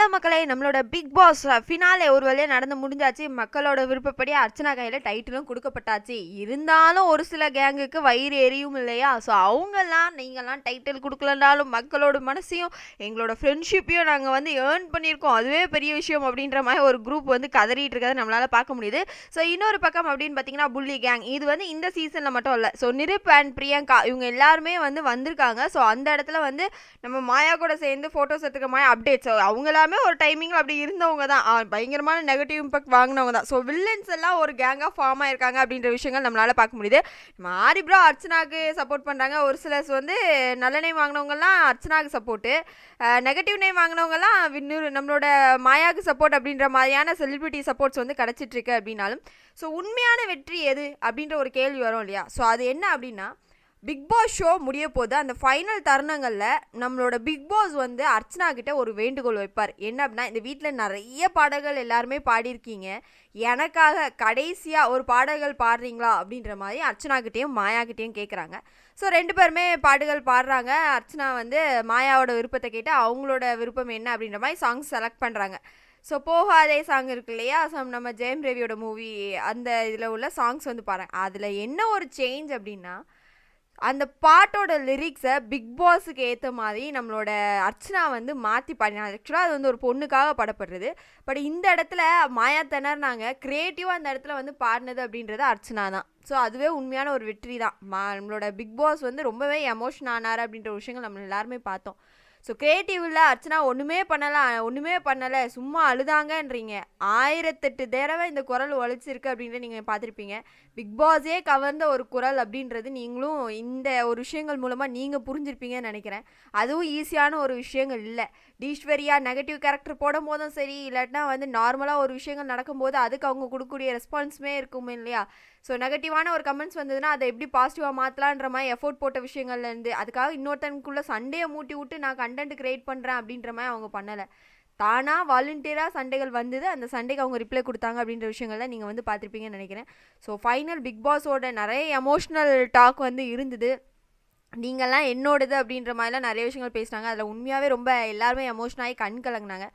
Hello மக்களே நம்மளோட big pass finale ஒரு வழியாக நடந்து முடிஞ்சாச்சு. மக்களோட விருப்பப்படி அர்ச்சனா கையில் டைட்டிலும் கொடுக்கப்பட்டாச்சு. இருந்தாலும் ஒரு சில கேங்குக்கு வயிறு எரியும் இல்லையா? ஸோ அவங்கெல்லாம் நீங்கள்லாம் டைட்டில் கொடுக்கலனாலும் மக்களோட மனசையும் எங்களோட ஃப்ரெண்ட்ஷிப்பையும் நாங்கள் வந்து ஏர்ன் பண்ணியிருக்கோம். அதுவே பெரிய விஷயம் அப்படின்ற மாதிரி ஒரு குரூப் வந்து கதறிட்டு இருக்கிறத நம்மளால் பார்க்க முடியுது. ஸோ இன்னொரு பக்கம் அப்படின்னு பார்த்தீங்கன்னா புள்ளி கேங் இது வந்து இந்த சீசனில் மட்டும் இல்லை. ஸோ நிருப் அண்ட் பிரியங்கா இவங்க எல்லாருமே வந்து வந்திருக்காங்க. ஸோ அந்த இடத்துல வந்து நம்ம மாயா கூட சேர்ந்து ஃபோட்டோஸ் எடுத்துக்க மாதிரி அப்டேட்ஸ் அவங்க எல்லாமே ஒரு டைமிங்கில் அப்படி இருந்தவங்க தான். பயங்கரமான நெகட்டிவ் இம்பாக்ட் வாங்கினவங்க தான். ஸோ வில்லன்ஸ் எல்லாம் ஒரு கேங்காக ஃபார்ம் ஆயிருக்காங்க அப்படின்ற விஷயங்கள் நம்மளால் பார்க்க முடியுது. மாறி ப்ரோ அர்ச்சனாக்கு சப்போர்ட் பண்ணுறாங்க ஒரு சிலர்ஸ் வந்து நல்ல நேம் வாங்கினவங்கலாம் அர்ச்சனாக்கு சப்போர்ட்டு நெகட்டிவ் நேம் வாங்கினவங்கலாம் இன்னொரு நம்மளோட மாயாவுக்கு சப்போர்ட் அப்படின்ற மாதிரியான செலிபிரிட்டி சப்போர்ட்ஸ் வந்து கிடச்சிட்ருக்கு அப்படின்னாலும் ஸோ உண்மையான வெற்றி எது அப்படின்ற ஒரு கேள்வி வரும் இல்லையா? ஸோ அது என்ன அப்படின்னா பிக் பாஸ் ஷோ முடிய போது அந்த ஃபைனல் தருணங்களில் நம்மளோட பிக் பாஸ் வந்து அர்ச்சனா கிட்ட ஒரு வேண்டுகோள் வைப்பார். என்ன அப்படின்னா இந்த வீட்டில் நிறைய பாடல்கள் எல்லாருமே பாடியிருக்கீங்க. எனக்காக கடைசியாக ஒரு பாடல்கள் பாடுறீங்களா அப்படின்ற மாதிரி அர்ச்சனா கிட்டேயும் மாயா கிட்டேயும் கேட்குறாங்க ஸோ ரெண்டு பேருமே பாடுகள் பாடுறாங்க. அர்ச்சனா வந்து மாயாவோட விருப்பத்தை கேட்டு அவங்களோட விருப்பம் என்ன அப்படின்ற மாதிரி சாங்ஸ் செலக்ட் பண்ணுறாங்க ஸோ போகாதே சாங் இருக்கு இல்லையா? சம் நம்ம ஜெயம் ரவியோட மூவி அந்த இதில் உள்ள சாங்ஸ் வந்து பாருங்கள் அதில் என்ன ஒரு சேஞ்ச் அப்படின்னா அந்த பாட்டோட லிரிக்ஸை பிக் பாஸுக்கு ஏற்ற மாதிரி நம்மளோட அர்ச்சனா வந்து மாற்றி பாடினாங்க. ஆக்சுவலாக அது வந்து ஒரு பொண்ணுக்காக பாடப்படுறது. பட் இந்த இடத்துல மாயா திணறினாங்க. க்ரியேட்டிவாக அந்த இடத்துல வந்து பாடினது அப்படின்றது அர்ச்சனா தான். ஸோ அதுவே உண்மையான ஒரு வெற்றி தான் மா நம்மளோட பிக் பாஸ் வந்து ரொம்பவே எமோஷன் ஆனார் அப்படின்ற விஷயங்கள் நம்ம எல்லாருமே பார்த்தோம். ஸோ க்ரியேட்டிவில் அர்ச்சனா ஒன்றுமே பண்ணலை ஒன்றுமே பண்ணலை சும்மா அழுதாங்கன்றீங்க. ஆயிரத்தெட்டு தடவை இந்த குரல் ஒழிச்சிருக்கு அப்படின்றத நீங்கள் பார்த்துருப்பீங்க. பிக் பாஸே கவர்ந்த ஒரு குரல் அப்படின்றது நீங்களும் இந்த ஒரு விஷயங்கள் மூலமாக நீங்கள் புரிஞ்சிருப்பீங்கன்னு நினைக்கிறேன். அதுவும் ஈஸியான ஒரு விஷயங்கள் இல்லை. டீஸ்வரியா நெகட்டிவ் கேரக்டர் போடும் போதும் சரி இல்லாட்டினா வந்து நார்மலாக ஒரு விஷயங்கள் நடக்கும்போது அதுக்கு அவங்க கொடுக்கக்கூடிய ரெஸ்பான்ஸுமே இருக்குமே இல்லையா? ஸோ நெகட்டிவான ஒரு கமெண்ட்ஸ் வந்ததுன்னா அதை எப்படி பாசிட்டிவாக மாற்றலான்ற மாதிரி எஃபோர்ட் போட்ட விஷயங்கள்லேருந்து அதுக்காக இன்னொருத்தனுக்குள்ளே சண்டையை மூட்டி விட்டு நான் கண்டென்ட் கிரியேட் பண்ணுறேன் அப்படின்ற மாதிரி அவங்க பண்ணலை. தானாக வாலண்டியராக சண்டைகள் வந்தது அந்த சண்டைக்கு அவங்க ரிப்ளை கொடுத்தாங்க அப்படின்ற விஷயங்கள்ல நீங்கள் வந்து பார்த்துருப்பீங்கன்னு நினைக்கிறேன். ஸோ ஃபைனல் பிக் பாஸோட நிறைய எமோஷ்னல் டாக் வந்து இருந்தது. நீங்கள்லாம் என்னோடது அப்படின்ற மாதிரிலாம் நிறைய விஷயங்கள் பேசினாங்க. அதில் உண்மையாகவே ரொம்ப எல்லாருமே எமோஷனாகி கண் கலங்கினாங்க.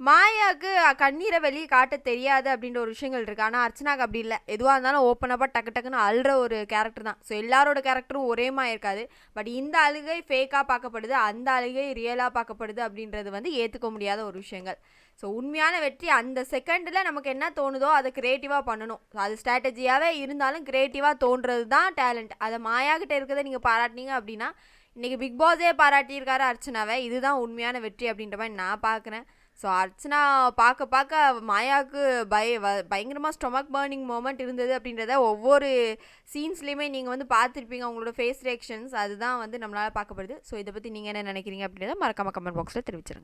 மாயாவுக்கு கண்ணீரை வெளியே காட்ட தெரியாது அப்படின்ற ஒரு விஷயங்கள் இருக்குது ஆனால் அர்ச்சனாக்கு அப்படி இல்லை. எதுவாக இருந்தாலும் ஓப்பனப்பாக டக்கு டக்குன்னு அழுற ஒரு கேரக்டர் தான். ஸோ எல்லாரோட கேரக்டரும் ஒரே மாதிரி இருக்காது. பட் இந்த அழுகை ஃபேக்காக பார்க்கப்படுது அந்த அழுகை ரியலாக பார்க்கப்படுது அப்படின்றது வந்து ஏற்றுக்க முடியாத ஒரு விஷயங்கள். ஸோ உண்மையான வெற்றி அந்த செகண்டில் நமக்கு என்ன தோணுதோ அதை க்ரியேட்டிவாக பண்ணணும். அது ஸ்ட்ராட்டஜியாகவே இருந்தாலும் க்ரியேட்டிவாக தோன்றது தான் டேலண்ட் அதை மாயாகிட்ட இருக்கிறத நீங்கள் பாராட்டினீங்க அப்படின்னா இன்றைக்கி பிக் பாஸே பாராட்டியிருக்காரு அர்ச்சனாவை. இதுதான் உண்மையான வெற்றி அப்படின்ற மாதிரி நான் பார்க்குறேன். ஸோ அர்ச்சனா பார்க்க பார்க்க மாயாவுக்கு பய வ பயங்கரமாக ஸ்டொமக் பேர்னிங் மூமெண்ட் இருந்தது அப்படின்றத ஒவ்வொரு சீன்ஸ்லேயுமே நீங்கள் வந்து பார்த்துருப்பீங்க. உங்களோட ஃபேஸ் ரியாக்ஷன்ஸ் அதுதான் வந்து நம்மளால் பார்க்கப்படுது. ஸோ இதை பற்றி நீங்கள் என்ன நினைக்கிறீங்க அப்படின்றத மறக்காமல் கமெண்ட் பாக்ஸில் தெரிவிச்சிருங்க.